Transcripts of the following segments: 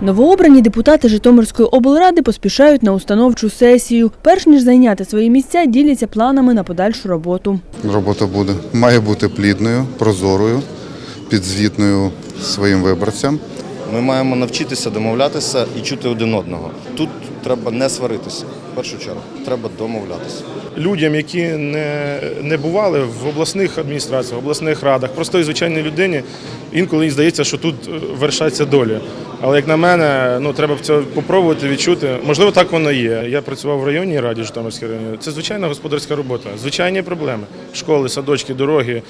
Новообрані депутати Житомирської облради поспішають на установчу сесію. Перш ніж зайняти свої місця, діляться планами на подальшу роботу. Робота буде має бути плідною, прозорою, підзвітною своїм виборцям. Ми маємо навчитися домовлятися і чути один одного. Тут треба не сваритися. В першу чергу треба домовлятися. людям, які не, не бували в обласних адміністраціях, обласних радах, простої звичайній людині, інколи їй здається, що тут е, вершаться долі. Але як на мене, ну треба це попробувати відчути. Можливо, так воно є. Я працював в районній раді Житомирській районі. Це звичайна господарська робота, звичайні проблеми. Школи, садочки, дороги,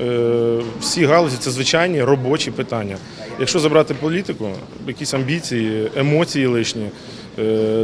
е, всі галузі це звичайні робочі питання. Якщо забрати політику, якісь амбіції, емоції лишні,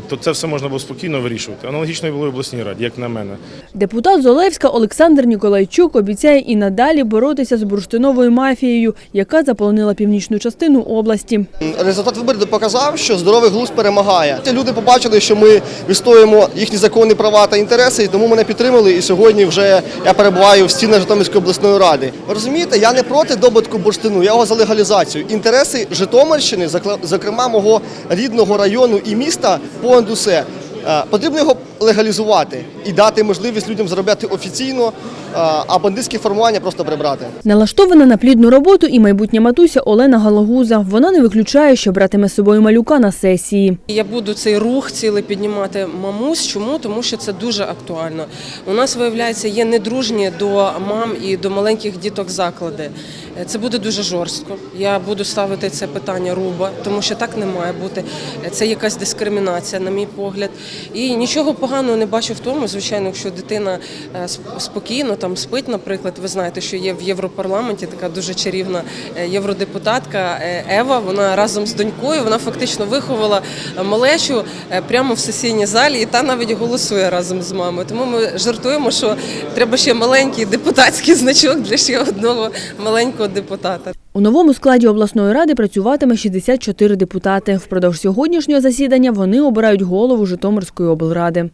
то це все можна було спокійно вирішувати. Аналогічно і було в обласній раді, як на мене. Депутат з Олевська Олександр Ніколайчук обіцяє і надалі боротися з бурштиновою мафією, яка заполонила північну частину області. Результат виборів показав, що здоровий глузд перемагає. Ті люди побачили, що ми відстоюємо їхні законні права та інтереси, і тому мене підтримали. І сьогодні вже я перебуваю в стінах Житомирської обласної ради. Ви розумієте, я не проти добутку бурштину, я його за легалізацію. Інтереси Житомирщини, закла- зокрема мого рідного району і міста, понад усе. Е, Потрібно його легалізувати і дати можливість людям заробляти офіційно, а бандитські формування просто прибрати. Налаштована на плідну роботу і майбутня матуся Олена Галагуза. Вона не виключає, що братиме з собою малюка на сесії. Я буду цей рух цілий піднімати мамусь. Чому? Тому що це дуже актуально. У нас виявляється є недружні до мам і до маленьких діток заклади. Це буде дуже жорстко. Я буду ставити це питання руба, тому що так не має бути. Це якась дискримінація, на мій погляд. І нічого поганого не бачу в тому, звичайно, якщо дитина е, спокійно там спить, наприклад, ви знаєте, що є в Європарламенті така дуже чарівна е, євродепутатка е, Ева. Вона разом з донькою вона фактично виховала малечу прямо в сесійній залі, і та навіть голосує разом з мамою. Тому ми жартуємо, що треба ще маленький депутатський значок для ще одного маленького депутата. У новому складі обласної ради працюватиме 64 депутати. Впродовж сьогоднішнього засідання вони обирають голову Житомирської облради.